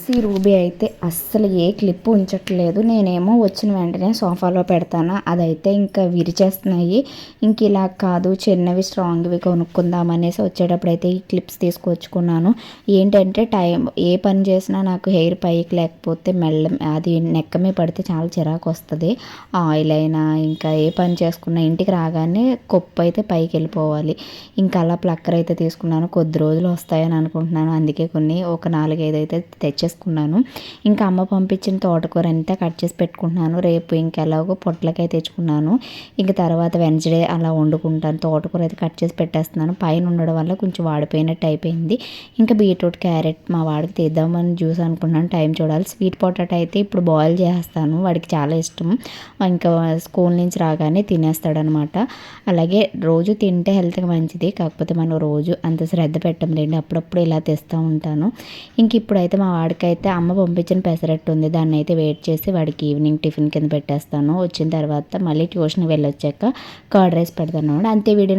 C ruby అయితే అస్సలు ఏ clip ఉంచట్లేదు. నేనేమో వచ్చిన వెంటనే సోఫాలో పెడతాను. అదైతే ఇంకా విరిచేస్తున్నాయి. ఇంక ఇలా కాదు చిన్నవి స్ట్రాంగ్వి కొనుక్కుందాం అనేసి వచ్చేటప్పుడు అయితే ఈ క్లిప్స్ తీసుకొచ్చుకున్నాను. ఏంటంటే టైం ఏ పని చేసినా నాకు హెయిర్ పైకి లేకపోతే మెల్ల అది నెక్క మీద పడితే చాలా చిరాకు వస్తుంది. ఆయిల్ అయినా ఇంకా ఏ పని చేసుకున్నా ఇంటికి రాగానే కొప్పు అయితే పైకి వెళ్ళిపోవాలి. ఇంకా అలా ప్లక్కర్ అయితే తీసుకున్నాను. కొద్ది రోజులు వస్తాయని అనుకుంటున్నాను. అందుకే కొన్ని ఒక నాలుగైదు అయితే తెచ్చేసుకున్నాను ఇంకా అమ్మ పంపించిన తోటకూర అంతా కట్ చేసి పెట్టుకుంటున్నాను. రేపు ఇంకెలాగో పొట్లకాయ తెచ్చుకున్నాను. ఇంక తర్వాత వెన్స్డే అలా వండుకుంటాను. తోటకూర అయితే కట్ చేసి పెట్టేస్తున్నాను. పైన ఉండడం వల్ల కొంచెం వాడిపోయినట్టు అయిపోయింది. ఇంకా బీట్రూట్ క్యారెట్ మా వాడికి తీద్దామని జ్యూస్ అనుకున్నాను టైం చూడాలి. స్వీట్ పొటాటో అయితే ఇప్పుడు బాయిల్ చేస్తాను వాడికి చాలా ఇష్టం. ఇంకా స్కూల్ నుంచి రాగానే తినేస్తాడనమాట. అలాగే రోజు తింటే హెల్త్కి మంచిది. కాకపోతే మనం రోజు అంత శ్రద్ధ పెట్టం లేండి. అప్పుడప్పుడు ఇలా తెస్తూ ఉంటాను. ఇంక ఇప్పుడైతే మా వాడికి వాడికైతే అమ్మ పంపించిన పెసరట్టు ఉంది దాన్ని అయితే వెయిట్ చేసి వాడికి ఈవినింగ్ టిఫిన్ కింద పెట్టేస్తాను. వచ్చిన తర్వాత మళ్ళీ ట్యూషన్ వెళ్ళొచ్చాక కర్డ్ రైస్ పెడతాను అంతే వీడియో